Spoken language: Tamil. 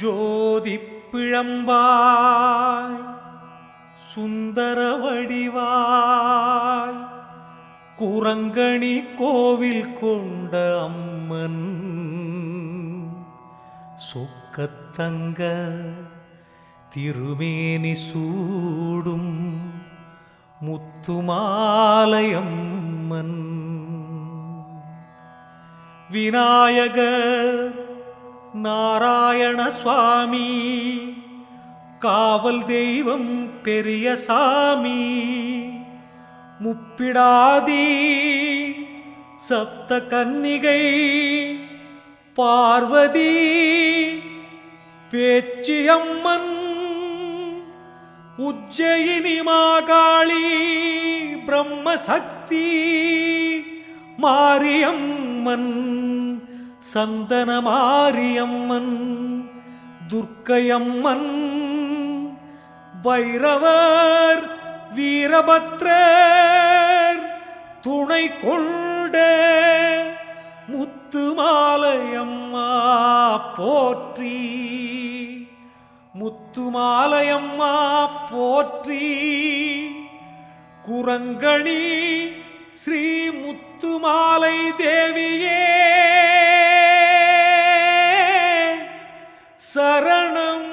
ஜோதி பிழம்பாய் சுந்தர வடிவாய் குரங்கணி கோவில் கொண்ட அம்மன் சொக்கத்தங்க திருமேனி சூடும் முத்துமாலயம்மன் விநாயகர் நாராயண சுவாமி காவல் தெய்வம் பெரிய சாமி முப்பிடாதி சப்த கன்னிகை பார்வதி பேச்சியம்மன் உஜ்ஜயினி மாகாளி பிரம்மசக்தி மாரியம்மன். சந்தனமாரியம்மன் துர்க்கையம்மன் பைரவர் வீரபத்ரர் துணை கொண்ட முத்துமாலையம்மா போற்றி. முத்துமாலையம்மா போற்றி. குரங்கணி ஸ்ரீ முத்துமாலை தேவியே சரணம்.